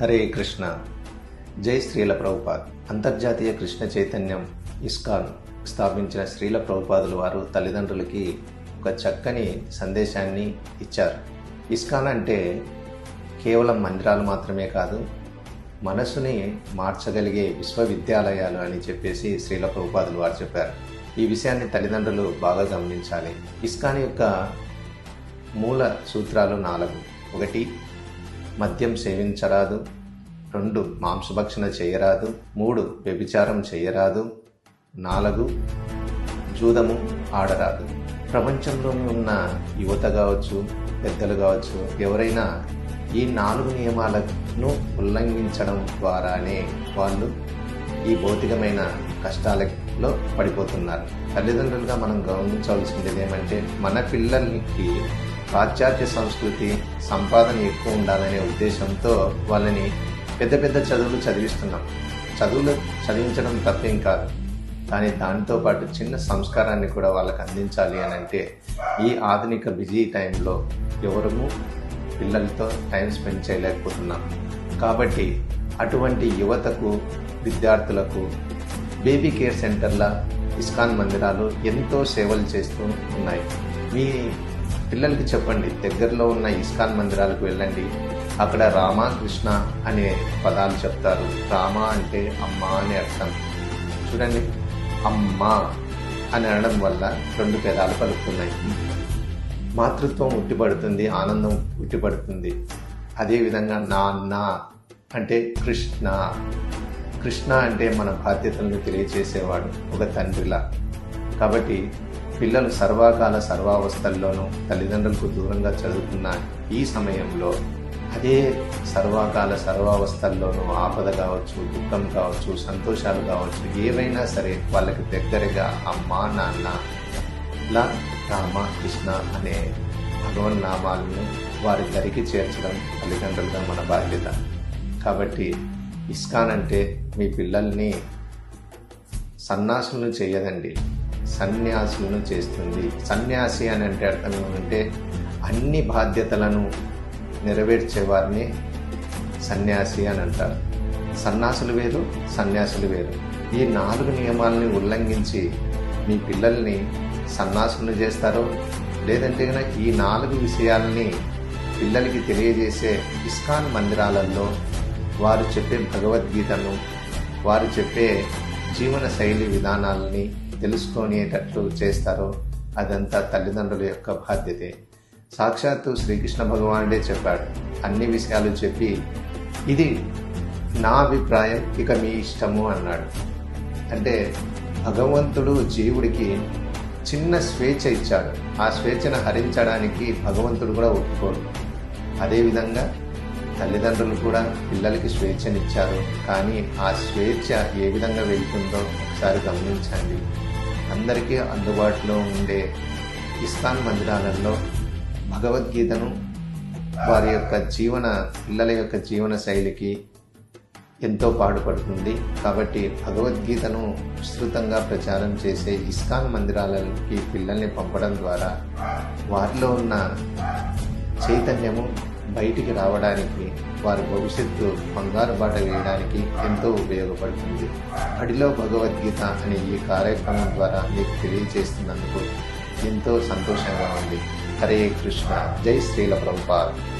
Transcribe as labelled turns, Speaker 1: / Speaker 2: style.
Speaker 1: హరే కృష్ణ. జై శ్రీల ప్రభుపాద్. అంతర్జాతీయ కృష్ణ చైతన్యం ఇస్కాన్ స్థాపించిన శ్రీల ప్రభుపాదులు వారు తల్లిదండ్రులకి ఒక చక్కని సందేశాన్ని ఇచ్చారు. ఇస్కాన్ అంటే కేవలం మందిరాలు మాత్రమే కాదు మనసుని మార్చగలిగే విశ్వవిద్యాలయాలు అని చెప్పేసి శ్రీల ప్రభుపాదులు వారు చెప్పారు. ఈ విషయాన్ని తల్లిదండ్రులు బాగా గమనించాలి. ఇస్కాన్ యొక్క మూల సూత్రాలు నాలుగు. ఒకటి మద్యం సేవించరాదు. రెండు మాంసభక్షణ చేయరాదు. మూడు వ్యభిచారం చేయరాదు. నాలుగు జూదము ఆడరాదు. ప్రపంచంలో ఉన్న యువత కావచ్చు పెద్దలు కావచ్చు ఎవరైనా ఈ నాలుగు నియమాలను ఉల్లంఘించడం ద్వారానే వాళ్ళు ఈ భౌతికమైన కష్టాలలో పడిపోతున్నారు. తల్లిదండ్రులుగా మనం గమనించవలసింది ఏమంటే మన పిల్లలకి పాశ్చాత్య సంస్కృతి సంపాదన ఎక్కువ ఉండాలనే ఉద్దేశంతో వాళ్ళని పెద్ద పెద్ద చదువులు చదివిస్తున్నాం. చదువులు చదివించడం తప్పేం కాదు. కానీ దానితో పాటు చిన్న సంస్కారాన్ని కూడా వాళ్ళకి అందించాలి అని అంటే ఈ ఆధునిక బిజీ టైంలో ఎవరము పిల్లలతో టైం స్పెండ్ చేయలేకపోతున్నాం. కాబట్టి అటువంటి యువతకు విద్యార్థులకు బేబీ కేర్ సెంటర్ల ఇస్కాన్ మందిరాలు ఎంతో సేవలు చేస్తూ ఉన్నాయి. మీ పిల్లలకి చెప్పండి దగ్గరలో ఉన్న ఇస్కాన్ మందిరాలకు వెళ్ళండి. అక్కడ రామ కృష్ణ అనే పదాలు చెప్తారు. రామ అంటే అమ్మ అని అర్థం. చూడండి అమ్మ అని అనడం వల్ల రెండు పెదాలు కలుపుతున్నాయి మాతృత్వం ఉట్టిపడుతుంది ఆనందం ఉట్టిపడుతుంది. అదేవిధంగా నాన్న అంటే కృష్ణ. కృష్ణ అంటే మన బాధ్యతలను తెలియజేసేవాడు ఒక తండ్రిలా. కాబట్టి పిల్లలు సర్వకాల సర్వావస్థల్లోనూ తల్లిదండ్రులకు దూరంగా చదువుతున్న ఈ సమయంలో అదే సర్వకాల సర్వావస్థల్లోనూ ఆపద కావచ్చు దుఃఖం కావచ్చు సంతోషాలు కావచ్చు ఏవైనా సరే వాళ్ళకి దగ్గరగా అమ్మ నాన్న లా రామ కృష్ణ అనే భగవన్ నామాలను వారి దరికి చేర్చడం తల్లిదండ్రులుగా మన బాధ్యత. కాబట్టి ఇస్కాన్ అంటే మీ పిల్లల్ని సన్నాసులను చేయదండి. సన్యాసులను చేస్తుంది. సన్యాసి అని అంటే అర్థం ఏమంటే అన్ని బాధ్యతలను నెరవేర్చేవారిని సన్యాసి అని అంటారు. సన్యాసులు వేరు సన్యాసులు వేరు. ఈ నాలుగు నియమాలని ఉల్లంఘించి మీ పిల్లల్ని సన్నాసులను చేస్తారో లేదంటే కనుక ఈ నాలుగు విషయాలని పిల్లలకి తెలియజేసే ఇస్కాన్ మందిరాలలో వారు చెప్పే భగవద్గీతను వారు చెప్పే జీవన శైలి విధానాలని తెలుసుకునేటట్లు చేస్తారో అదంతా తల్లిదండ్రుల యొక్క బాధ్యతే. సాక్షాత్తు శ్రీకృష్ణ భగవానుడే చెప్పాడు. అన్ని విషయాలు చెప్పి ఇది నా అభిప్రాయం ఇక మీ ఇష్టము అన్నాడు. అంటే భగవంతుడు జీవుడికి చిన్న స్వేచ్ఛ ఇచ్చాడు. ఆ స్వేచ్ఛను హరించడానికి భగవంతుడు కూడా ఒప్పుకోడు. అదేవిధంగా తల్లిదండ్రులు కూడా పిల్లలకి స్వేచ్ఛనిచ్చారు. కానీ ఆ స్వేచ్ఛ ఏ విధంగా వెళ్తుందో ఒకసారి గమనించండి. అందరికీ అందుబాటులో ఉండే ఇస్కాన్ మందిరాలలో భగవద్గీతను వారి యొక్క జీవన పిల్లల యొక్క జీవన శైలికి ఎంతో పాటుపడుతుంది కాబట్టి భగవద్గీతను విస్తృతంగా ప్రచారం చేసే ఇస్కాన్ మందిరాలకి పిల్లల్ని పంపడం ద్వారా వారిలో ఉన్న చైతన్యము బయటికి రావడానికి వారి భవిష్యత్తు బంగారు బాట వేయడానికి ఎంతో ఉపయోగపడుతుంది. అడిలో భగవద్గీత అనే ఈ కార్యక్రమం ద్వారా మీకు తెలియజేస్తున్నందుకు ఎంతో సంతోషంగా ఉంది. హరే కృష్ణ. జై శ్రీల ప్రభుపాద్.